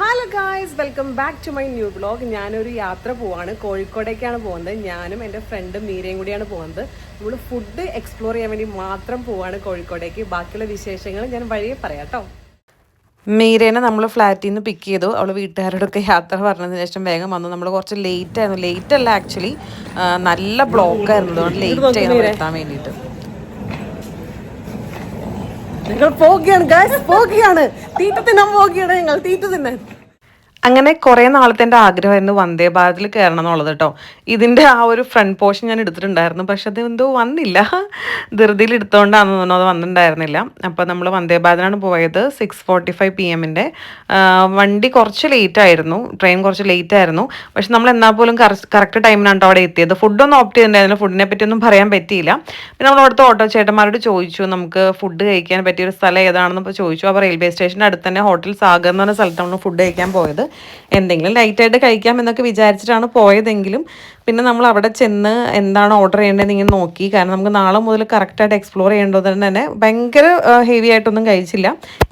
Hello guys welcome back to my new blog ഞാനൊരു യാത്ര പോവാണ്. കോഴിക്കോടേക്കാണ് പോകുന്നത്. ഞാനും എന്റെ ഫ്രണ്ടും മീരയും കൂടിയാണ് പോകുന്നത്. നമ്മൾ ഫുഡ് എക്സ്പ്ലോർ ചെയ്യാൻ വേണ്ടി മാത്രം പോവാണ് കോഴിക്കോടേക്ക്. ബാക്കിയുള്ള വിശേഷങ്ങൾ ഞാൻ വഴിയെ പറയാം കേട്ടോ. മീരേനെ നമ്മൾ ഫ്ലാറ്റിൽ നിന്ന് പിക്ക് ചെയ്തു. അവൾ വീട്ടുകാരോടൊക്കെ യാത്ര പറഞ്ഞതിന് ശേഷം വേഗം വന്നു. നമ്മൾ കുറച്ച് ലേറ്റ് ആയിരുന്നു. ലേറ്റ് അല്ല ആക്ച്വലി നല്ല ബ്ലോക്ക് ആയിരുന്നു. അതുകൊണ്ട് ലേറ്റ് ആയിരുന്നു എത്താൻ വേണ്ടിയിട്ട്. നിങ്ങൾ പോകുകയാണ് ഗായ്സ് പോകുകയാണ് തീറ്റ തിന്നാൻ പോകുകയാണ് ഞങ്ങൾ. തീറ്റ തിന്നാൻ. അങ്ങനെ കുറേ നാളത്തെ എന്റെ ആഗ്രഹമായിരുന്നു വന്ദേ ഭാരതിൽ കയറണം എന്നുള്ളത് കേട്ടോ. ഇതിന്റെ ആ ഒരു ഫ്രണ്ട് പോർഷൻ ഞാൻ എടുത്തിട്ടുണ്ടായിരുന്നു. പക്ഷെ അത് എന്തോ വന്നില്ല. ധൃതിയിൽ എടുത്തുകൊണ്ടാണെന്ന് തോന്നുന്നു അത് വന്നിട്ടുണ്ടായിരുന്നില്ല. അപ്പോൾ നമ്മൾ വന്ദേ ഭാരതിലാണ് പോയത് സിക്സ് ഫോർട്ടി ഫൈവ് പി എമ്മിന്റെ വണ്ടി കുറച്ച് ലേറ്റ് ആയിരുന്നു. ട്രെയിൻ കുറച്ച് ലേറ്റ് ആയിരുന്നു. പക്ഷെ നമ്മൾ എന്നാൽ പോലും കറക്റ്റ് ടൈമിനാണ് കേട്ടോ അവിടെ എത്തിയത്. ഫുഡൊന്നും ഓപ്റ്റ് ചെയ്തിട്ടുണ്ടായിരുന്നു ഫുഡിനെ പറ്റിയൊന്നും പറയാൻ പറ്റിയില്ല. പിന്നെ നമ്മൾ അവിടുത്തെ ഓട്ടോ ചേട്ടന്മാരോട് ചോദിച്ചു നമുക്ക് ഫുഡ് കഴിക്കാൻ പറ്റിയ ഒരു സ്ഥലം ഏതാണെന്ന്? ചോദിച്ചു. അപ്പോൾ റെയിൽവേ സ്റ്റേഷന്റെ അടുത്ത് തന്നെ ഹോട്ടൽ സാഗർ എന്ന് പറഞ്ഞ സ്ഥലത്താണ് ഫുഡ് കഴിക്കാൻ പോയത്. എന്തെങ്കിലും ലൈറ്റായിട്ട് കഴിക്കാം എന്നൊക്കെ വിചാരിച്ചിട്ടാണ് പോയതെങ്കിലും പിന്നെ നമ്മൾ അവിടെ ചെന്ന് എന്താണ് ഓർഡർ ചെയ്യേണ്ടതെന്ന് ഇങ്ങനെ നോക്കി. കാരണം നമുക്ക് നാളെ മുതൽ കറക്റ്റായിട്ട് എക്സ്പ്ലോർ ചെയ്യേണ്ടത് തന്നെ ഭയങ്കര ഹെവി ആയിട്ടൊന്നും കഴിച്ചില്ല.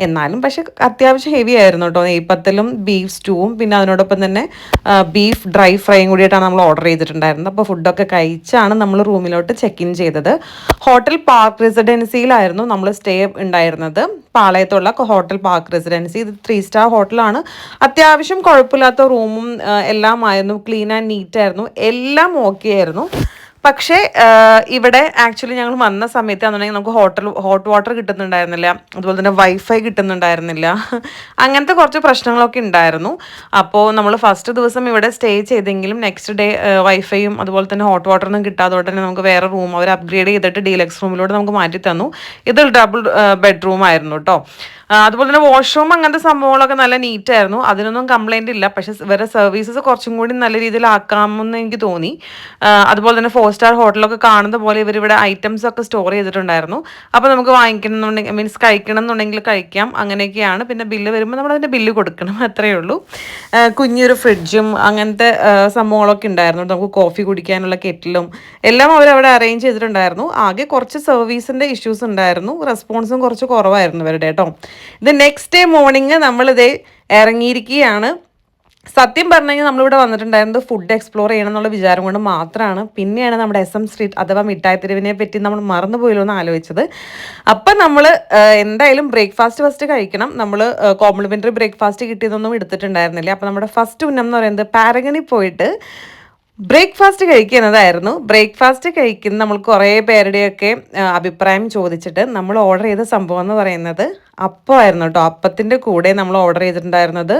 എന്നാലും പക്ഷെ അത്യാവശ്യം ഹെവി ആയിരുന്നു കേട്ടോ. നെയ്പ്പത്തലും ബീഫ് സ്റ്റൂവും പിന്നെ അതിനോടൊപ്പം തന്നെ ബീഫ് ഡ്രൈ ഫ്രൈയും കൂടിയിട്ടാണ് നമ്മൾ ഓർഡർ ചെയ്തിട്ടുണ്ടായിരുന്നത്. അപ്പോൾ ഫുഡൊക്കെ കഴിച്ചാണ് നമ്മൾ റൂമിലോട്ട് ചെക്ക് ഇൻ ചെയ്തത്. ഹോട്ടൽ പാർക്ക് റെസിഡൻസിയിലായിരുന്നു നമ്മൾ സ്റ്റേ ഉണ്ടായിരുന്നത്. പാളയത്തുള്ള ഹോട്ടൽ പാർക്ക് റെസിഡൻസി. ഇത് ത്രീ സ്റ്റാർ ഹോട്ടലാണ്. അത്യാവശ്യം കുഴപ്പമില്ലാത്ത റൂമും എല്ലാം ആയിരുന്നു ക്ലീൻ ആൻഡ് നീറ്റ് ആയിരുന്നു. എല്ലാം ഓക്കെ ആയിരുന്നു. പക്ഷേ ഇവിടെ ആക്ച്വലി ഞങ്ങൾ വന്ന സമയത്ത് സമയത്താണെന്നുണ്ടെങ്കിൽ നമുക്ക് ഹോട്ടൽ ഹോട്ട് വാട്ടർ കിട്ടുന്നുണ്ടായിരുന്നില്ല. അതുപോലെ തന്നെ വൈഫൈ കിട്ടുന്നുണ്ടായിരുന്നില്ല. അങ്ങനത്തെ കുറച്ച് പ്രശ്നങ്ങളൊക്കെ ഉണ്ടായിരുന്നു. അപ്പോൾ നമ്മൾ ഫസ്റ്റ് ദിവസം ഇവിടെ സ്റ്റേ ചെയ്തെങ്കിലും നെക്സ്റ്റ് ഡേ വൈഫൈയും അതുപോലെ തന്നെ ഹോട്ട് വാട്ടറൊന്നും കിട്ടാതോടെ തന്നെ നമുക്ക് വേറെ റൂം അവർ അപ്ഗ്രേഡ് ചെയ്തിട്ട് ഡീലക്സ് റൂമിലൂടെ നമുക്ക് മാറ്റി തന്നു. ഇത് ഡബിൾ ബെഡ്റൂം ആയിരുന്നു കേട്ടോ അതുപോലെ തന്നെ വാഷ്റൂം അങ്ങനത്തെ സംഭവങ്ങളൊക്കെ നല്ല നീറ്റ് ആയിരുന്നു. അതിനൊന്നും കംപ്ലൈന്റ് ഇല്ല. പക്ഷേ വേറെ സർവീസസ് കുറച്ചും കൂടി നല്ല രീതിയിൽ ആക്കാമെന്ന് എനിക്ക് തോന്നി. അതുപോലെ തന്നെ ഫോർ സ്റ്റാർ ഹോട്ടലൊക്കെ കാണുന്ന പോലെ ഇവരിവിടെ ഐറ്റംസ് ഒക്കെ സ്റ്റോർ ചെയ്തിട്ടുണ്ടായിരുന്നു. അപ്പോൾ നമുക്ക് വാങ്ങിക്കണമെന്നുണ്ടെങ്കിൽ മീൻസ് കഴിക്കണം എന്നുണ്ടെങ്കിൽ കഴിക്കാം. അങ്ങനെയൊക്കെയാണ്. പിന്നെ ബില്ല് വരുമ്പോൾ നമ്മൾ അതിന്റെ ബില്ല് കൊടുക്കണം. അത്രയേ ഉള്ളൂ. കുഞ്ഞൊരു ഫ്രിഡ്ജും അങ്ങനത്തെ സംഭവങ്ങളൊക്കെ ഉണ്ടായിരുന്നു. നമുക്ക് കോഫി കുടിക്കാനുള്ള കെറ്റിലും എല്ലാം അവരവിടെ അറേഞ്ച് ചെയ്തിട്ടുണ്ടായിരുന്നു. ആകെ കുറച്ച് സർവീസിന്റെ ഇഷ്യൂസ് ഉണ്ടായിരുന്നു. റെസ്പോൺസും കുറച്ച് കുറവായിരുന്നു ഇവരുടെ കേട്ടോ ഇത് നെക്സ്റ്റ് ഡേ മോർണിംഗ് നമ്മളിതേ ഇറങ്ങിയിരിക്കുകയാണ്. സത്യം പറഞ്ഞു കഴിഞ്ഞാൽ നമ്മളിവിടെ വന്നിട്ടുണ്ടായിരുന്നത് ഫുഡ് എക്സ്പ്ലോർ ചെയ്യണം എന്നുള്ള വിചാരം കൊണ്ട് മാത്രമാണ്. പിന്നെയാണ് നമ്മുടെ എസ് എം സ്ട്രീറ്റ് അഥവാ മിഠായി തെരുവിനെ പറ്റി നമ്മൾ മറന്നുപോയല്ലോ എന്ന് ആലോചിച്ചത്. അപ്പം നമ്മൾ എന്തായാലും ബ്രേക്ക്ഫാസ്റ്റ് ഫസ്റ്റ് കഴിക്കണം. നമ്മൾ കോംപ്ലിമെന്ററി ബ്രേക്ക്ഫാസ്റ്റ് കിട്ടിയതൊന്നും എടുത്തിട്ടുണ്ടായിരുന്നില്ല. അപ്പം നമ്മുടെ ഫസ്റ്റ് ഉന്നം എന്ന് പറയുന്നത് പാരഗണി പോയിട്ട് ബ്രേക്ക്ഫാസ്റ്റ് കഴിക്കുന്നതായിരുന്നു. ബ്രേക്ക്ഫാസ്റ്റ് കഴിക്കുന്ന നമ്മൾ കുറേ പേരുടെയൊക്കെ അഭിപ്രായം ചോദിച്ചിട്ട് നമ്മൾ ഓർഡർ ചെയ്ത സംഭവം എന്ന് പറയുന്നത് അപ്പമായിരുന്നു കേട്ടോ. അപ്പത്തിന്റെ കൂടെ നമ്മൾ ഓർഡർ ചെയ്തിട്ടുണ്ടായിരുന്നത്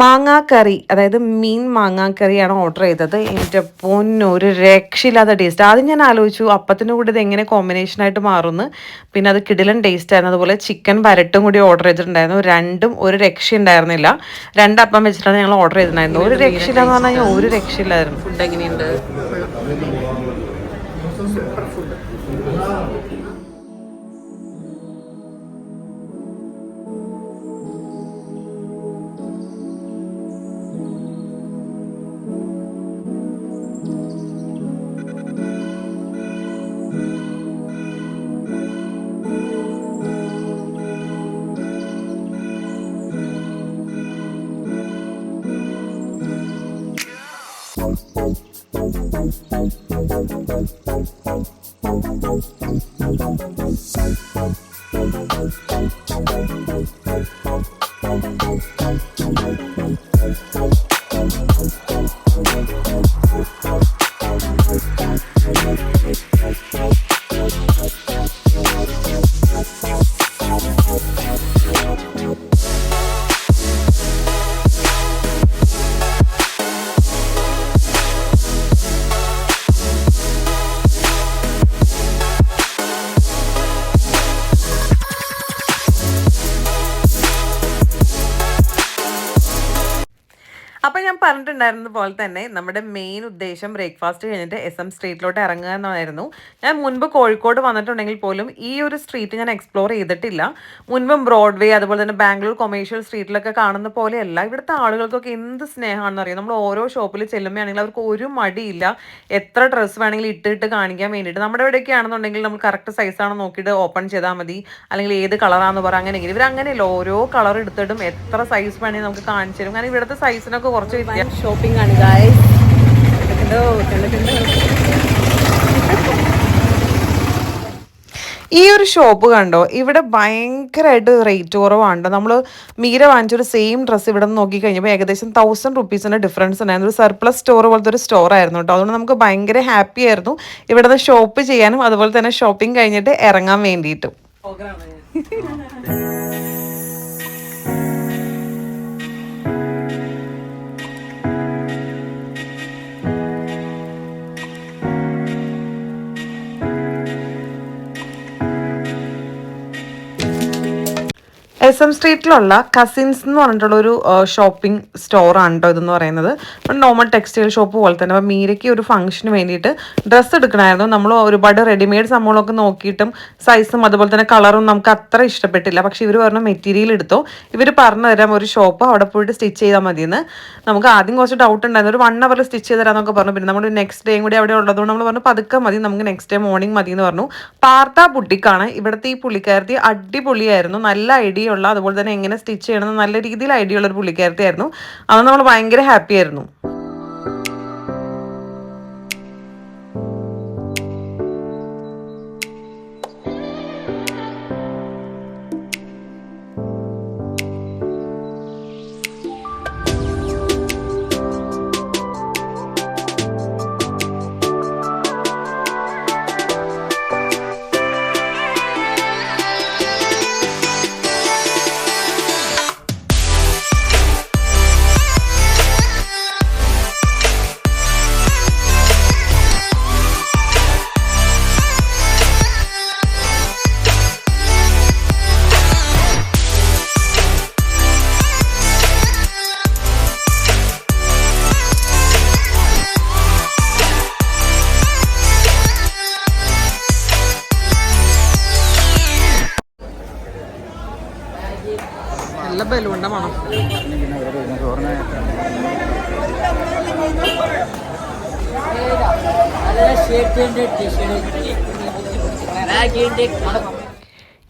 മാങ്ങാക്കറി അതായത് മീൻ മാങ്ങാക്കറിയാണ് ഓർഡർ ചെയ്തത്. എന്റെ പൊന്നൊരു രക്ഷയില്ലാത്ത ടേസ്റ്റ് ആദ്യം ഞാൻ ആലോചിച്ചു അപ്പത്തിന്റെ കൂടെ ഇത് എങ്ങനെ കോമ്പിനേഷനായിട്ട് മാറുന്നു പിന്നെ അത് കിടിലൻ ടേസ്റ്റ് ആയിരുന്നു. അതുപോലെ ചിക്കൻ വരട്ടും കൂടി ഓർഡർ ചെയ്തിട്ടുണ്ടായിരുന്നു. രണ്ടും ഒരു രക്ഷ ഉണ്ടായിരുന്നില്ല രണ്ടപ്പം വെച്ചിട്ടാണ് ഞങ്ങൾ ഓർഡർ ചെയ്തിട്ടുണ്ടായിരുന്നത്. ഒരു രക്ഷയില്ല എന്ന് പറഞ്ഞാൽ ഒരു രക്ഷയില്ലായിരുന്നു. ഫുഡ് എങ്ങനെയുണ്ട്? Bye. പറഞ്ഞിട്ടുണ്ടായിരുന്നത് പോലെ തന്നെ നമ്മുടെ മെയിൻ ഉദ്ദേശം ബ്രേക്ക്ഫാസ്റ്റ് കഴിഞ്ഞിട്ട് എസ് എം സ്ട്രീറ്റിലോട്ട് ഇറങ്ങുക എന്നായിരുന്നു. ഞാൻ മുൻപ് കോഴിക്കോട് വന്നിട്ടുണ്ടെങ്കിൽ പോലും ഈ ഒരു സ്ട്രീറ്റ് ഞാൻ എക്സ്പ്ലോർ ചെയ്തിട്ടില്ല. മുൻപും ബ്രോഡ്വേ അതുപോലെ തന്നെ ബാംഗ്ലൂർ കൊമേഴ്ഷ്യൽ സ്ട്രീറ്റിലൊക്കെ കാണുന്ന പോലെയല്ല. ഇവിടുത്തെ ആളുകൾക്കൊക്കെ എന്ത് സ്നേഹമാണെന്ന് അറിയാം? നമ്മൾ ഓരോ ഷോപ്പിൽ ചെല്ലുമ്പോഴാണെങ്കിൽ അവർക്ക് ഒരു മടിയില്ല. എത്ര ഡ്രസ്സ് വേണമെങ്കിലും ഇട്ടിട്ട് കാണിക്കാൻ വേണ്ടിയിട്ട്. നമ്മുടെ ഇവിടെയൊക്കെ ആണെന്നുണ്ടെങ്കിൽ നമ്മൾ കറക്റ്റ് സൈസാണോ നോക്കിയിട്ട് ഓപ്പൺ ചെയ്താൽ മതി. അല്ലെങ്കിൽ ഏത് കളറാന്ന് പറയാം ഇവർ അങ്ങനെയല്ല ഓരോ കളർ എടുത്തിട്ടും എത്ര സൈസ് വേണമെങ്കിൽ നമുക്ക് കാണിച്ചു തരും. കാരണം ഇവിടുത്തെ സൈസിനൊക്കെ കുറച്ച് വ്യത്യാസം ഷോപ്പിംഗ് ആണ് ഗായ് കണ്ടോ ഈ ഒരു ഷോപ്പ് കണ്ടോ? ഇവിടെ ഭയങ്കരമായിട്ട് റേറ്റ് കുറവാണ് നമ്മൾ മീര വാങ്ങിച്ചൊരു സെയിം ഡ്രസ്സ് ഇവിടെ നിന്ന് നോക്കിക്കഴിഞ്ഞപ്പോൾ ഏകദേശം തൗസൻഡ് റുപ്പീസിന്റെ ഡിഫറൻസ് ഉണ്ടായിരുന്നു. ഒരു സർപ്ലസ് സ്റ്റോർ പോലത്തെ ഒരു സ്റ്റോർ ആയിരുന്നു കേട്ടോ അതുകൊണ്ട് നമുക്ക് ഭയങ്കര ഹാപ്പി ആയിരുന്നു ഇവിടെ നിന്ന് ഷോപ്പ് ചെയ്യാനും അതുപോലെ തന്നെ ഷോപ്പിംഗ് കഴിഞ്ഞിട്ട് ഇറങ്ങാൻ വേണ്ടിയിട്ടും. എസ് എം സ്ട്രീറ്റിലുള്ള കസിൻസ് എന്ന് പറഞ്ഞിട്ടുള്ള ഒരു ഷോപ്പിംഗ് സ്റ്റോറാണ് കേട്ടോ ഇതെന്ന് പറയുന്നത്. നോർമൽ ടെക്സ്റ്റൈൽ ഷോപ്പ് പോലെ തന്നെ. അപ്പം മീരയ്ക്ക് ഒരു ഫംഗ്ഷന് വേണ്ടിയിട്ട് ഡ്രസ്സ് എടുക്കണമായിരുന്നു. നമ്മൾ ഒരുപാട് റെഡിമെയ്ഡ് സംഭവങ്ങളൊക്കെ നോക്കിയിട്ടും സൈസും അതുപോലെ തന്നെ കളറും നമുക്ക് അത്ര ഇഷ്ടപ്പെട്ടില്ല. പക്ഷേ ഇവർ പറഞ്ഞ മെറ്റീരിയൽ എടുത്തോ. ഇവർ പറഞ്ഞു തരാം ഒരു ഷോപ്പ് അവിടെ പോയിട്ട് സ്റ്റിച്ച് ചെയ്താൽ മതിയെന്ന്. നമുക്ക് ആദ്യം കുറച്ച് ഡൗട്ട് ഉണ്ടായിരുന്നു. ഒരു വൺ അവർ സ്റ്റിച്ച് ചെയ്ത് തരാമെന്നൊക്കെ പറഞ്ഞു. പിന്നെ നമ്മൾ നെക്സ്റ്റ് ഡേയും കൂടി അവിടെ ഉള്ളതുകൊണ്ട് നമ്മൾ പറഞ്ഞു പതുക്കെ മതി നമുക്ക് നെക്സ്റ്റ് ഡേ മോർണിംഗ് മതി എന്ന് പറഞ്ഞു. പാർത്ത ബുട്ടിക്കാണ് ഇവിടുത്തെ ഈ പുള്ളിക്കാരത്തി അടിപൊളിയായിരുന്നു. നല്ല ഐഡിയ ഉള്ള അതുപോലെ തന്നെ എങ്ങനെ സ്റ്റിച്ച് ചെയ്യണമെന്ന് നല്ല രീതിയിൽ ഐഡിയ ഉള്ള ഒരു പുള്ളിക്കാരത്തി ആയിരുന്നു അത് നമ്മൾ ഭയങ്കര ഹാപ്പി ആയിരുന്നു. அதெல்லாம் ஷேர்ட் டி ஷர்ட் பேக்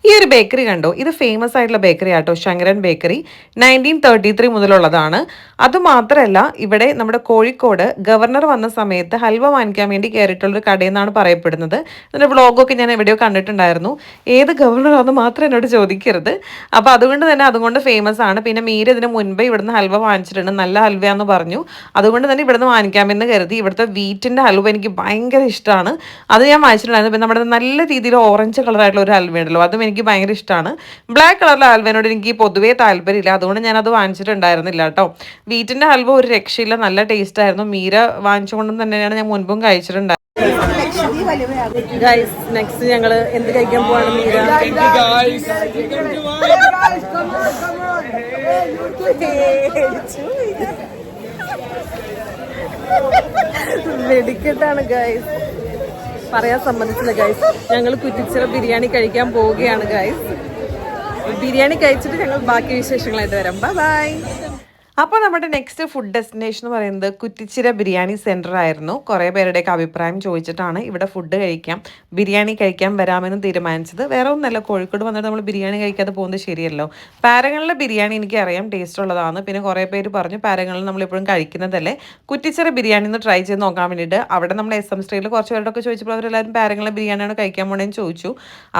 ഈ ഒരു ബേക്കറി കണ്ടോ? ഇത് ഫേമസ് ആയിട്ടുള്ള bakery auto Shankaran bakery nineteen thirty three മുതലുള്ളതാണ് അതുമാത്രമല്ല ഇവിടെ നമ്മുടെ കോഴിക്കോട് ഗവർണർ വന്ന സമയത്ത് ഹൽവ വാങ്ങിക്കാൻ വേണ്ടി കയറിയിട്ടുള്ളൊരു കടയെന്നാണ് പറയപ്പെടുന്നത്. ഇതിന്റെ വ്ളോഗൊക്കെ ഞാൻ എവിടെയോ കണ്ടിട്ടുണ്ടായിരുന്നു. ഏത് ഗവർണർ ഗവർണറാണെന്ന് മാത്രം എന്നോട് ചോദിക്കരുത്. അപ്പോൾ അതുകൊണ്ട് തന്നെ അതുകൊണ്ട് ഫേമസ് ആണ്. പിന്നെ മീര ഇതിന് മുൻപേ ഇവിടുന്ന് ഹൽവ വാങ്ങിച്ചിട്ടുണ്ട്. നല്ല ഹൽവയാന്ന് പറഞ്ഞു. അതുകൊണ്ട് തന്നെ ഇവിടുന്ന് വാങ്ങിക്കാമെന്ന് കരുതി. ഇവിടുത്തെ വീറ്റിന്റെ ഹൽവ എനിക്ക് ഭയങ്കര ഇഷ്ടമാണ്. അത് ഞാൻ വാങ്ങിച്ചിട്ടുണ്ടായിരുന്നു. പിന്നെ നമ്മുടെ നല്ല രീതിയിൽ ഓറഞ്ച് കളറായിട്ടുള്ള ഒരു ഹൽവ ഉണ്ടല്ലോ അതും എനിക്ക് ഭയങ്കര ഇഷ്ടമാണ് ബ്ലാക്ക് കളറിലെ ഹൽവേനോട് എനിക്ക് പൊതുവേ താല്പര്യമില്ല. അതുകൊണ്ട് ഞാനത് വാങ്ങിച്ചിട്ടുണ്ടായിരുന്നില്ല കേട്ടോ. വീറ്റിന്റെ ഹൽവ ഒരു രക്ഷയില്ല. നല്ല ടേസ്റ്റ് ആയിരുന്നു. മീര വാങ്ങിച്ചുകൊണ്ടും തന്നെയാണ് ഞാൻ മുൻപും കഴിച്ചിട്ടുണ്ടായിരുന്നത്. നെക്സ്റ്റ് ഗൈസ് പറയാൻ സമ്മതിച്ചില്ല ഗൈസ് ഞങ്ങൾ കുറ്റിച്ചിറ ബിരിയാണി കഴിക്കാൻ പോവുകയാണ് ഗൈസ് ബിരിയാണി കഴിച്ചിട്ട് ഞങ്ങൾ ബാക്കി വിശേഷങ്ങളായിട്ട് വരാം. ബൈ ബൈ അപ്പോൾ നമ്മുടെ നെക്സ്റ്റ് ഫുഡ് ഡെസ്റ്റിനേഷൻ എന്ന് പറയുന്നത് കുറ്റിച്ചിര ബിരിയാണി സെന്റർ ആയിരുന്നു. കുറേ പേരുടെയൊക്കെ അഭിപ്രായം ചോദിച്ചിട്ടാണ് ഇവിടെ ഫുഡ് കഴിക്കാം ബിരിയാണി കഴിക്കാൻ വരാമെന്ന് തീരുമാനിച്ചത്. വേറെ ഒന്നല്ല കോഴിക്കോട് വന്നിട്ട് നമ്മൾ ബിരിയാണി കഴിക്കാതെ പോകുന്നത് ശരിയല്ലോ. പാരങ്ങളിലെ ബിരിയാണി എനിക്കറിയാം ടേസ്റ്റ് ഉള്ളതാണ്. പിന്നെ കുറേ പേര് പറഞ്ഞു പാരങ്ങളിൽ നമ്മളിപ്പോഴും കഴിക്കുന്നതല്ലേ. കുറ്റിച്ചിറ ബിരിയാണി ഒന്ന് ട്രൈ ചെയ്ത് നോക്കാൻ വേണ്ടിയിട്ട് അവിടെ നമ്മൾ എസ് എം സ്ട്രീറ്റിൽ കുറച്ച് പേരോടൊക്കെ ചോദിച്ചപ്പോൾ അവരെല്ലാവരും പാരങ്ങളിലെ ബിരിയാണിയാണ് കഴിക്കാൻ പോണേന്ന് ചോദിച്ചു.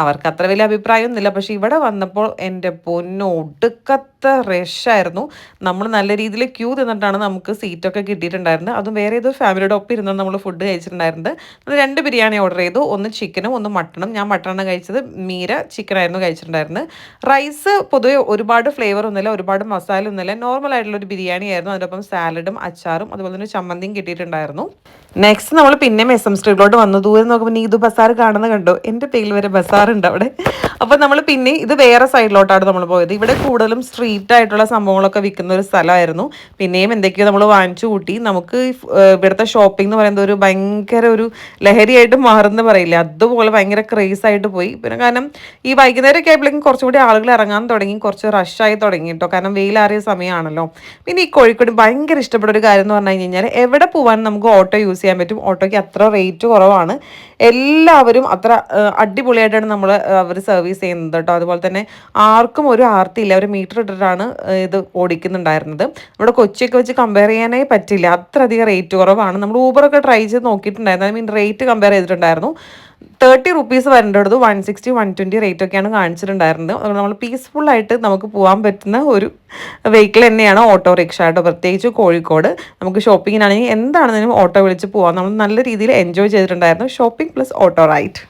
അവർക്ക് അത്ര വലിയ അഭിപ്രായമൊന്നുമില്ല. പക്ഷേ ഇവിടെ വന്നപ്പോൾ എന്റെ പൊന്നൊടുക്കത്തെ റഷായിരുന്നു നമ്മൾ നല്ല രീതിയിൽ ക്യൂ നിന്നിട്ടാണ് നമുക്ക് സീറ്റൊക്കെ കിട്ടിയിട്ടുണ്ടായിരുന്നത്. അതും വേറെ ഏതോ ഫാമിലിയുടെ ഒപ്പം ഇരുന്ന് നമ്മൾ ഫുഡ് കഴിച്ചിട്ടുണ്ടായിരുന്നത്. രണ്ട് ബിരിയാണി ഓർഡർ ചെയ്തു. ഒന്ന് ചിക്കനും ഒന്ന് മട്ടണും ഞാൻ മട്ടണാണ് കഴിച്ചത്. മീര ചിക്കനായിരുന്നു കഴിച്ചിട്ടുണ്ടായിരുന്നത്. റൈസ് പൊതുവെ ഒരുപാട് ഫ്ലേവർ ഒന്നുമില്ല ഒരുപാട് മസാല ഒന്നുമില്ല. നോർമൽ ആയിട്ടുള്ള ഒരു ബിരിയാണി ആയിരുന്നു അതിനൊപ്പം സാലഡും അച്ചാറും അതുപോലെ തന്നെ ചമ്മന്തിയും കിട്ടിയിട്ടുണ്ടായിരുന്നു. നെക്സ്റ്റ് നമ്മൾ പിന്നെയും എസ് എം സ്ട്രീറ്റിലോട്ട് വന്നു. ദൂരെ നോക്കുമ്പോൾ നീതു ബസാർ കാണുന്ന കണ്ടോ? എന്റെ പേരിൽ വരെ ബസാറുണ്ട് അവിടെ. അപ്പോൾ നമ്മൾ പിന്നെ ഇത് വേറെ സൈഡിലോട്ടാണ് നമ്മൾ പോയത്. ഇവിടെ കൂടുതലും സ്ട്രീറ്റ് ആയിട്ടുള്ള സംഭവങ്ങളൊക്കെ വിൽക്കുന്ന ഒരു സ്ഥലമായിരുന്നു. പിന്നെയും എന്തൊക്കെയോ നമ്മൾ വാങ്ങിച്ചു കൂട്ടി. നമുക്ക് ഇവിടുത്തെ ഷോപ്പിംഗ് എന്ന് പറയുന്നത് ഒരു ഭയങ്കര ഒരു ലഹരിയായിട്ട് മാറുന്ന പറയില്ല. അതുപോലെ ഭയങ്കര ക്രേസ് ആയിട്ട് പോയി. പിന്നെ കാരണം ഈ വൈകുന്നേരമൊക്കെ ആയപ്പോഴേക്കും കുറച്ചുകൂടി ആളുകൾ ഇറങ്ങാൻ തുടങ്ങി. കുറച്ച് റഷായി തുടങ്ങി കേട്ടോ. കാരണം വെയിലാറിയ സമയമാണല്ലോ. പിന്നെ ഈ കോഴിക്കോട് ഭയങ്കര ഇഷ്ടപ്പെട്ട ഒരു കാര്യം എന്ന് പറഞ്ഞു കഴിഞ്ഞാൽ എവിടെ പോകാൻ നമുക്ക് ഓട്ടോ യൂസ് ചെയ്യാൻ പറ്റും. ഓട്ടോയ്ക്ക് അത്ര റേറ്റ് കുറവാണ്. എല്ലാവരും അത്ര അടിപൊളിയായിട്ടാണ് നമ്മൾ അവർ സർവീസ് ചെയ്യുന്നത് കേട്ടോ. അതുപോലെ തന്നെ ആർക്കും ഒരു ആർത്തിയില്ല അവർ മീറ്റർ ഇട്ടിട്ടാണ് ഇത് ഓടിക്കുന്നുണ്ടായിരുന്നത്. നമ്മുടെ കൊച്ചിയൊക്കെ വെച്ച് കമ്പയർ ചെയ്യാനേ പറ്റില്ല. അത്രയധികം റേറ്റ് കുറവാണ്. നമ്മൾ ഊബറൊക്കെ ട്രൈ ചെയ്ത് നോക്കിയിട്ടുണ്ടായിരുന്നു. ഐ മീൻ റേറ്റ് കമ്പയർ ചെയ്തിട്ടുണ്ടായിരുന്നു. തേർട്ടി റുപ്പീസ് വരേണ്ടത് one sixty one twenty rate ഒക്കെയാണ് കാണിച്ചിട്ടുണ്ടായിരുന്നത്. അതുകൊണ്ട് നമ്മൾ പീസ്ഫുള്ളായിട്ട് നമുക്ക് പോകാൻ പറ്റുന്ന ഒരു വെഹിക്കിൾ തന്നെയാണ് ഓട്ടോറിക്ഷ കേട്ടോ. പ്രത്യേകിച്ച് കോഴിക്കോട്. നമുക്ക് ഷോപ്പിങ്ങിനാണെങ്കിൽ എന്താണെങ്കിലും ഓട്ടോ വിളിച്ച് പോകാം നമ്മൾ നല്ല രീതിയിൽ എൻജോയ് ചെയ്തിട്ടുണ്ടായിരുന്നു. ഷോപ്പിംഗ് പ്ലസ് ഓട്ടോ റൈഡ്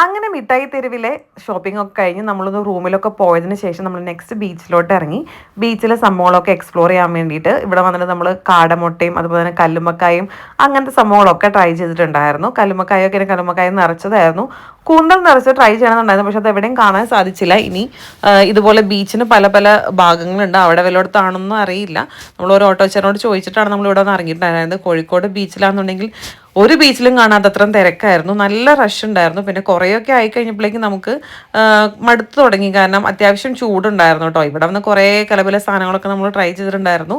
അങ്ങനെ മിഠായി തെരുവിലെ ഷോപ്പിംഗ് ഒക്കെ കഴിഞ്ഞ് നമ്മളൊന്ന് റൂമിലൊക്കെ പോയതിന് ശേഷം നമ്മൾ നെക്സ്റ്റ് ബീച്ചിലോട്ട് ഇറങ്ങി. ബീച്ചിലെ സംഭവങ്ങളൊക്കെ എക്സ്പ്ലോർ ചെയ്യാൻ വേണ്ടിയിട്ട് ഇവിടെ വന്നിട്ട് നമ്മൾ കാടമുട്ടയും അതുപോലെ തന്നെ കല്ലുമ്മക്കായും അങ്ങനത്തെ സംഭവങ്ങളൊക്കെ ട്രൈ ചെയ്തിട്ടുണ്ടായിരുന്നു. കല്ലുമ്മക്കായൊക്കെ കല്ലുമ്മക്കായ നിറച്ചതായിരുന്നു. കൂന്തൽ നിറച്ച് ട്രൈ ചെയ്യണമെന്നുണ്ടായിരുന്നു. പക്ഷെ അത് എവിടെയും കാണാൻ സാധിച്ചില്ല. ഇനി ഇതുപോലെ ബീച്ചിന് പല പല ഭാഗങ്ങളുണ്ട്. അവിടെ വല്ലയിടത്താണെന്നും അറിയില്ല. നമ്മൾ ഒരു ഓട്ടോച്ചറിനോട് ചോദിച്ചിട്ടാണ് നമ്മൾ ഇവിടെ നിന്ന് ഇറങ്ങിയിട്ടുണ്ടായിരുന്നത്. കോഴിക്കോട് ബീച്ചിലാണെന്നുണ്ടെങ്കിൽ ഒരു ബീച്ചിലും കാണാത്തത്രയും തിരക്കായിരുന്നു. നല്ല റഷ് ഉണ്ടായിരുന്നു. പിന്നെ കുറേയൊക്കെ ആയി കഴിഞ്ഞപ്പോഴേക്കും നമുക്ക് മടുത്തു തുടങ്ങി. കാരണം അത്യാവശ്യം ചൂടുണ്ടായിരുന്നു കേട്ടോ. ഇവിടെ വന്ന് കുറേ കലപല സാധനങ്ങളൊക്കെ നമ്മൾ ട്രൈ ചെയ്തിട്ടുണ്ടായിരുന്നു.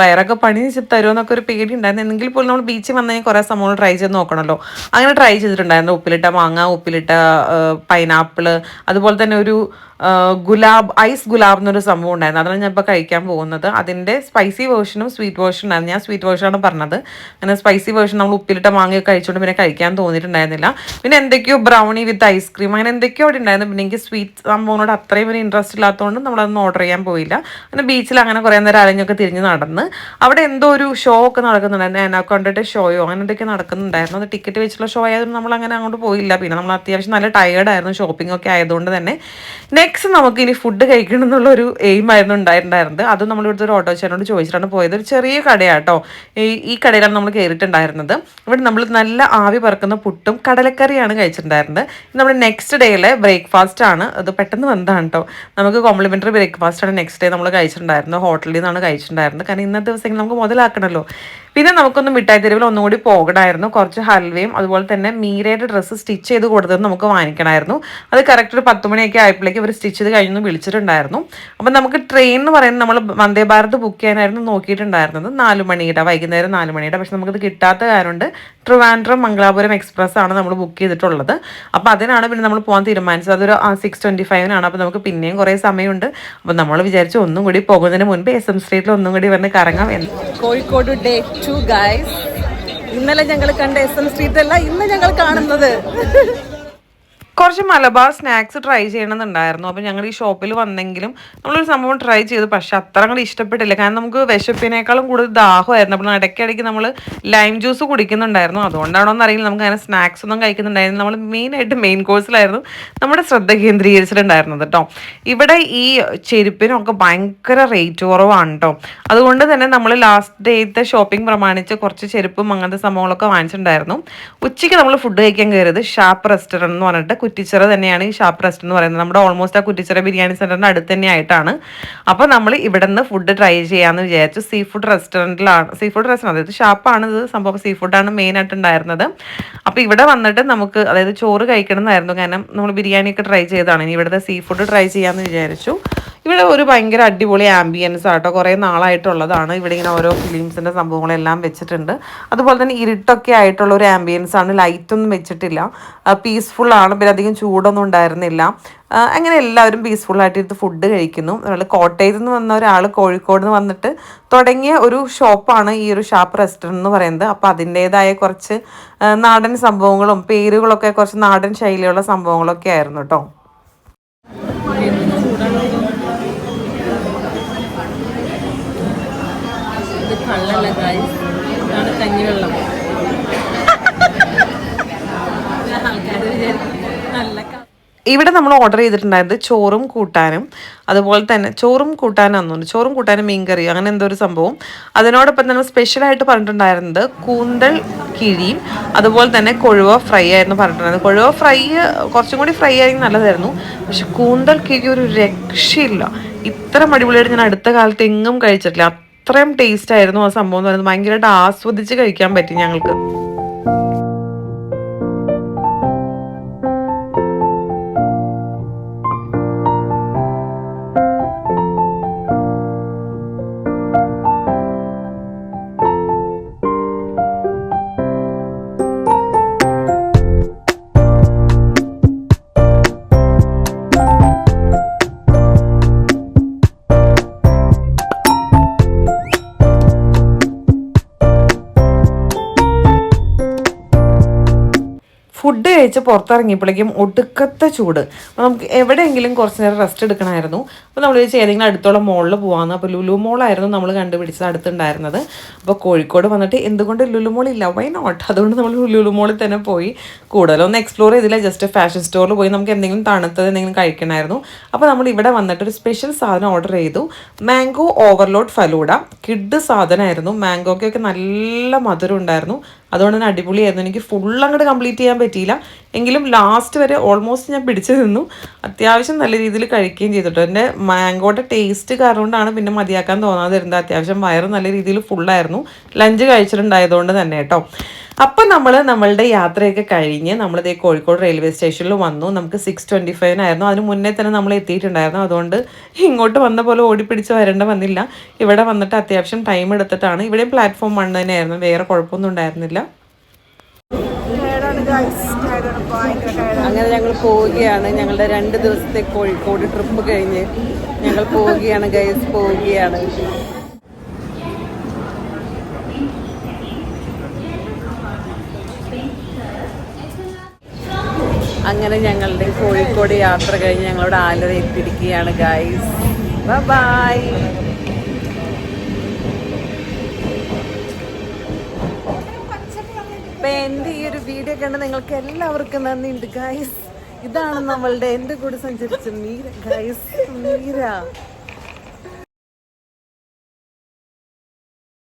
വയറൊക്കെ പണി തരുമോ എന്നൊക്കെ ഒരു പേടി ഉണ്ടായിരുന്നു. എങ്കിൽ പോലും നമ്മൾ ബീച്ചിൽ വന്നു കുറേ സംഭവങ്ങൾ ട്രൈ ചെയ്ത് നോക്കണമല്ലോ. അങ്ങനെ ട്രൈ ചെയ്തിട്ടുണ്ടായിരുന്നു. ഉപ്പിലിട്ട മാങ്ങ ഉപ്പിലിട്ട പൈനാപ്പിൾ അതുപോലെ തന്നെ ഒരു ഗുലാബ് ഐസ് ഗുലാബ് എന്നൊരു സംഭവം ഉണ്ടായിരുന്നു. അതാണ് ഞാൻ ഇപ്പോൾ കഴിക്കാൻ പോകുന്നത്. അതിന്റെ സ്പൈസി വേർഷനും സ്വീറ്റ് വേർഷനും ആയിരുന്നു ഞാൻ സ്വീറ്റ് വേർഷനാണ് പറഞ്ഞത്. അങ്ങനെ സ്പൈസി വേർഷൻ നമ്മൾ ഉപ്പിലിട്ട മാങ്ങയൊക്കെ കഴിച്ചുകൊണ്ട് പിന്നെ കഴിക്കാൻ തോന്നിയിട്ടുണ്ടായിരുന്നില്ല. പിന്നെ എന്തൊക്കെയോ ബ്രൗണി വിത്ത് ഐസ്ക്രീം അങ്ങനെ എന്തൊക്കെയോ അവിടെ ഉണ്ടായിരുന്നു. പിന്നെ എനിക്ക് സ്വീറ്റ് സംഭവങ്ങളോട് അത്രയും ഒരു ഇൻട്രസ്റ്റ് ഇല്ലാത്തതുകൊണ്ട് നമ്മളതൊന്നും ഓർഡർ ചെയ്യാൻ പോയില്ല. അങ്ങനെ ബീച്ചിൽ അങ്ങനെ കുറേ നേരം അലഞ്ഞൊക്കെ തിരിഞ്ഞ് നടന്ന് അവിടെ എന്തോ ഒരു ഷോ ഒക്കെ നടക്കുന്നുണ്ടായിരുന്നു. എനാക്കൊണ്ടിട്ട് ഷോയോ അങ്ങനെ എന്തൊക്കെ നടക്കുന്നുണ്ടായിരുന്നു. അത് ടിക്കറ്റ് വെച്ചുള്ള ഷോ ആയതുകൊണ്ട് നമ്മൾ അങ്ങനെ അങ്ങോട്ട് പോയില്ല. പിന്നെ നമ്മൾ അത്യാവശ്യം നല്ല ടയേർഡായിരുന്നു ഷോപ്പിംഗ് ഒക്കെ ആയതുകൊണ്ട് തന്നെ. നെക്സ്റ്റ് നമുക്ക് ഇനി ഫുഡ് കഴിക്കണം എന്നുള്ള ഒരു എയിം ആയിരുന്നു ഉണ്ടായിട്ടുണ്ടായിരുന്നത്. അത് നമ്മളിവിടുത്തെ ഒരു ഓട്ടോ ഓട്ടോച്ചാരനോട് ചോദിച്ചിട്ടാണ് പോയത്. ഒരു ചെറിയ കടയാട്ടോ. ഈ കടയിലാണ് നമ്മൾ കയറിയിട്ടുണ്ടായിരുന്നത് ഇവിടെ നമ്മൾ നല്ല ആവി പറക്കുന്ന പുട്ടും കടലക്കറിയാണ് കഴിച്ചിട്ടുണ്ടായിരുന്നത്. നമ്മുടെ നെക്സ്റ്റ് ഡേയിലെ ബ്രേക്ക്ഫാസ്റ്റ് ആണ്. അത് പെട്ടെന്ന് വന്നതാണ് കേട്ടോ നമുക്ക് കോംപ്ലിമെന്ററി ബ്രേക്ക്ഫാസ്റ്റ് ആണ് നെക്സ്റ്റ് ഡേ നമ്മൾ കഴിച്ചിട്ടുണ്ടായിരുന്നത്. ഹോട്ടലിൽ നിന്നാണ് കഴിച്ചിട്ടുണ്ടായിരുന്നത്. കാരണം ഇന്നത്തെ ദിവസം നമുക്ക് മുതലാക്കണമല്ലോ പിന്നെ നമുക്കൊന്ന് മിഠായി തെരുവിൽ ഒന്നുകൂടി പോകണമായിരുന്നു. കുറച്ച് ഹൽവയും അതുപോലെ തന്നെ മീരയുടെ ഡ്രസ്സ് സ്റ്റിച്ച് ചെയ്ത് കൊടുത്തത് നമുക്ക് വാങ്ങിക്കണമായിരുന്നു. അത് കറക്റ്റ് ഒരു പത്ത് മണിയൊക്കെ ആയപ്പോഴേക്കും അവർ സ്റ്റിച്ച് ചെയ്ത് കഴിഞ്ഞു വിളിച്ചിട്ടുണ്ടായിരുന്നു. അപ്പം നമുക്ക് ട്രെയിൻ എന്ന് പറയുന്നത് നമ്മൾ വന്ദേ ഭാരത് ബുക്ക് ചെയ്യാനായിരുന്നു നോക്കിയിട്ടുണ്ടായിരുന്നത്. നാല് മണിയുടെ വൈകുന്നേരം നാല് മണിയുടെ. പക്ഷെ നമുക്കത് കിട്ടാത്ത കാരണം ട്രിവാൻഡ്രം മംഗളാപുരം എക്സ്പ്രസ് ആണ് നമ്മൾ ബുക്ക് ചെയ്തിട്ടുള്ളത്. അപ്പോൾ അതിനാണ് പിന്നെ നമ്മൾ പോകാൻ തീരുമാനിച്ചത്. അതൊരു സിക്സ് ട്വന്റി ഫൈവിനാണ് അപ്പോൾ നമുക്ക് പിന്നെയും കുറേ സമയമുണ്ട്. അപ്പോൾ നമ്മൾ വിചാരിച്ചു ഒന്നും കൂടി പോകുന്നതിന് മുൻപ് എസ് എം സ്ട്രീറ്റിൽ ഒന്നും കൂടി വന്ന് കറങ്ങാം എന്ന്. കോഴിക്കോട് ഡേ ടു ഗൈസ് ഇന്നലെ ഞങ്ങൾ കണ്ട എസ് എം സ്ട്രീറ്റ് അല്ല ഇന്ന് ഞങ്ങൾ കാണുന്നത്. കുറച്ച് മലബാർ സ്നാക്സ് ട്രൈ ചെയ്യണമെന്നുണ്ടായിരുന്നു. അപ്പോൾ ഞങ്ങൾ ഈ ഷോപ്പിൽ വന്നെങ്കിലും നമ്മളൊരു സംഭവം ട്രൈ ചെയ്തു. പക്ഷെ അത്ര അങ്ങോട്ട് ഇഷ്ടപ്പെട്ടില്ല. കാരണം നമുക്ക് വിശപ്പിനേക്കാളും കൂടുതൽ ദാഹമായിരുന്നു. അപ്പോൾ ഇടയ്ക്കിടയ്ക്ക് നമ്മൾ ലൈം ജ്യൂസ് കുടിക്കുന്നുണ്ടായിരുന്നു. അതുകൊണ്ടാണോ എന്നറിയില്ല നമുക്ക് അങ്ങനെ സ്നാക്സ് ഒന്നും കഴിക്കുന്നുണ്ടായിരുന്നു നമ്മൾ മെയിനായിട്ട് മെയിൻ കോഴ്സിലായിരുന്നു നമ്മുടെ ശ്രദ്ധ കേന്ദ്രീകരിച്ചിട്ടുണ്ടായിരുന്നത് കേട്ടോ ഇവിടെ ഈ ചെരുപ്പിനൊക്കെ ഭയങ്കര റേറ്റ് കുറവാണ് കേട്ടോ അതുകൊണ്ട് തന്നെ നമ്മൾ ലാസ്റ്റ് ഡേത്തെ ഷോപ്പിംഗ് പ്രമാണിച്ച് കുറച്ച് ചെരുപ്പും അങ്ങനത്തെ സംഭവങ്ങളൊക്കെ വാങ്ങിച്ചിട്ടുണ്ടായിരുന്നു. ഉച്ചയ്ക്ക് നമ്മൾ ഫുഡ് കഴിക്കാൻ കയറിയത് ഷാപ്പ് റെസ്റ്റോറന്റ് എന്ന് പറഞ്ഞിട്ട് കുറ്റിച്ചിറ തന്നെയാണ് ഈ ഷാപ്പ് റെസ്റ്റ് എന്ന് പറയുന്നത്. നമ്മുടെ ഓൾമോസ്റ്റ് ആ കുറ്റിച്ചിറ ബിരിയാണി സെന്ററിന്റെ അടുത്ത് തന്നെ ആയിട്ടാണ്. അപ്പോൾ നമ്മൾ ഇവിടെ നിന്ന് ഫുഡ് ട്രൈ ചെയ്യാമെന്ന് വിചാരിച്ചു. സീ ഫുഡ് റെസ്റ്റോറന്റിലാണ് സീ ഫുഡ് റെസ്റ്റോറന്റ് അതായത് ഷാപ്പാണ് ഇത് സംഭവം. സീ ഫുഡാണ് മെയിനായിട്ട് ഉണ്ടായിരുന്നത്. അപ്പോൾ ഇവിടെ വന്നിട്ട് നമുക്ക് അതായത് ചോറ് കഴിക്കണം എന്നായിരുന്നു കാരണം നമ്മൾ ബിരിയാണിയൊക്കെ ട്രൈ ചെയ്തതാണ്. ഇനി ഇവിടുത്തെ സീ ഫുഡ് ട്രൈ ചെയ്യാമെന്ന് വിചാരിച്ചു. ഇവിടെ ഒരു ഭയങ്കര അടിപൊളി ആംബിയൻസ് ആട്ടോ. കുറേ നാളായിട്ടുള്ളതാണ്. ഇവിടെ ഇങ്ങനെ ഓരോ ഫിലിംസിന്റെ സംഭവങ്ങളെല്ലാം വെച്ചിട്ടുണ്ട്. അതുപോലെ തന്നെ ഇരുട്ടൊക്കെ ആയിട്ടുള്ള ഒരു ആംബിയൻസ് ആണ്. ലൈറ്റൊന്നും വെച്ചിട്ടില്ല. പീസ്ഫുള്ളാണ് പിന്നെ അധികം ചൂടൊന്നും ഉണ്ടായിരുന്നില്ല. അങ്ങനെ എല്ലാവരും ഇരുന്ന് ഫുഡ് കഴിക്കുന്നു. അതുപോലെ കോട്ടയത്ത് നിന്ന് വന്ന ഒരാൾ കോഴിക്കോട് നിന്ന് വന്നിട്ട് തുടങ്ങിയ ഒരു ഷോപ്പാണ് ഈ ഒരു ഷാപ്പ് റെസ്റ്റോറന്റ് എന്ന് പറയുന്നത്. അപ്പോൾ അതിന്റേതായ കുറച്ച് നാടൻ സംഭവങ്ങളും പേരുകളൊക്കെ കുറച്ച് നാടൻ ശൈലിയുള്ള സംഭവങ്ങളൊക്കെ ആയിരുന്നു കേട്ടോ കള്ളല്ല ഇതാണ് തെങ്ങിവെള്ളം ഇവിടെ നമ്മൾ ഓർഡർ ചെയ്തിട്ടുണ്ടായത് ചോറും കൂട്ടാനും അതുപോലെ തന്നെ ചോറും കൂട്ടാനും തോന്നുന്നു. ചോറും കൂട്ടാനും മീൻകറി അങ്ങനെ എന്തോ ഒരു സംഭവം. അതിനോടൊപ്പം തന്നെ സ്പെഷ്യലായിട്ട് പറഞ്ഞിട്ടുണ്ടായിരുന്നത് കൂന്തൽ കിഴിയും അതുപോലെ തന്നെ കൊഴുവ ഫ്രൈ ആയിരുന്നു പറഞ്ഞിട്ടുണ്ടായിരുന്നത്. കൊഴുവ ഫ്രൈ കുറച്ചും കൂടി ഫ്രൈ ആയിരുന്നു നല്ലതായിരുന്നു. പക്ഷെ കൂന്തൽ കിഴി ഒരു രക്ഷയില്ല. ഇത്ര അടിപൊളിയായിട്ട് ഞാൻ അടുത്ത കാലത്ത് എങ്ങും കഴിച്ചിട്ടില്ല. അത്രയും ടേസ്റ്റ് ആയിരുന്നു ആ സംഭവം എന്ന് പറയുന്നത്. ഭയങ്കരമായിട്ട് ആസ്വദിച്ച് കഴിക്കാൻ പറ്റി ഞങ്ങൾക്ക്. പുറത്തിറങ്ങിയപ്പോഴേക്കും ഒടുക്കത്തെ ചൂട്. അപ്പോൾ നമുക്ക് എവിടെയെങ്കിലും കുറച്ച് നേരം റെസ്റ്റ് എടുക്കണമായിരുന്നു. അപ്പോൾ നമ്മൾ ചോദിച്ചാൽ ഏതെങ്കിലും അടുത്തുള്ള മോളിൽ പോകാമെന്ന് അപ്പോൾ ലുലു മോളായിരുന്നു നമ്മൾ കണ്ടുപിടിച്ചത് അടുത്തുണ്ടായിരുന്നത്. അപ്പോൾ കോഴിക്കോട് വന്നിട്ട് എന്തുകൊണ്ട് ലുലു മോൾ ഇല്ല? വൈ നോട്ട് അതുകൊണ്ട് നമ്മൾ ലുലു മോളിൽ തന്നെ പോയി. കൂടുതലൊന്ന് എക്സ്പ്ലോർ ചെയ്തില്ല. ജസ്റ്റ് ഫാഷൻ സ്റ്റോറിൽ പോയി നമുക്ക് എന്തെങ്കിലും തണുത്തത് എന്തെങ്കിലും കഴിക്കണമായിരുന്നു. അപ്പോൾ നമ്മൾ ഇവിടെ വന്നിട്ട് ഒരു സ്പെഷ്യൽ സാധനം ഓർഡർ ചെയ്തു. മാംഗോ ഓവർലോഡ് ഫലൂഡ കിഡ് സാധനമായിരുന്നു. മാംഗോക്കൊക്കെ നല്ല മധുരം ഉണ്ടായിരുന്നു. അതുകൊണ്ട് തന്നെ അടിപൊളിയായിരുന്നു. എനിക്ക് ഫുൾ അങ്ങോട്ട് കംപ്ലീറ്റ് ചെയ്യാൻ പറ്റിയില്ല. എങ്കിലും ലാസ്റ്റ് വരെ ഓൾമോസ്റ്റ് ഞാൻ പിടിച്ചു നിന്നു. അത്യാവശ്യം നല്ല രീതിയിൽ കഴിക്കുകയും ചെയ്തിട്ടോ. എന്റെ മാംഗോയുടെ ടേസ്റ്റ് കാരണം കൊണ്ടാണ് പിന്നെ മതിയാക്കാൻ തോന്നാതിരുന്നത്. അത്യാവശ്യം വയറ് നല്ല രീതിയിൽ ഫുള്ളായിരുന്നു ലഞ്ച് കഴിച്ചിട്ടുണ്ടായതുകൊണ്ട് തന്നെ കേട്ടോ. അപ്പം നമ്മൾ നമ്മളുടെ യാത്രയൊക്കെ കഴിഞ്ഞ് നമ്മളിത് കോഴിക്കോട് റെയിൽവേ സ്റ്റേഷനിൽ വന്നു. നമുക്ക് സിക്സ് ട്വന്റി ഫൈവിനായിരുന്നു അതിന് മുന്നേ തന്നെ നമ്മൾ എത്തിയിട്ടുണ്ടായിരുന്നു. അതുകൊണ്ട് ഇങ്ങോട്ട് വന്ന പോലെ ഓടിപ്പിടിച്ച് വരേണ്ട വന്നില്ല. ഇവിടെ വന്നിട്ട് അത്യാവശ്യം ടൈം എടുത്തിട്ടാണ്. ഇവിടെ പ്ലാറ്റ്ഫോം വൺ തന്നെയായിരുന്നു. വേറെ കുഴപ്പമൊന്നും ഉണ്ടായിരുന്നില്ല. അങ്ങനെ ഞങ്ങൾ പോവുകയാണ്. ഞങ്ങളുടെ രണ്ട് ദിവസത്തെ കോഴിക്കോട് ട്രിപ്പ് കഴിഞ്ഞ് ഞങ്ങൾ പോവുകയാണ് ഗൈസ് പോവുകയാണ്. അങ്ങനെ ഞങ്ങളുടെ കോഴിക്കോട് യാത്ര കഴിഞ്ഞ് ഞങ്ങളോട് ആലറ എത്തിയിരിക്കുകയാണ് ഗൈസ് ബൈ അപ്പൊ എന്റെ ഈ ഒരു വീഡിയോ കണ്ട് നിങ്ങൾക്ക് എല്ലാവർക്കും നന്ദിയുണ്ട് ഗായ്സ് ഇതാണ് നമ്മളുടെ എന്റെ കൂടെ സഞ്ചരിച്ച മീര ഗായ്സ് മീര.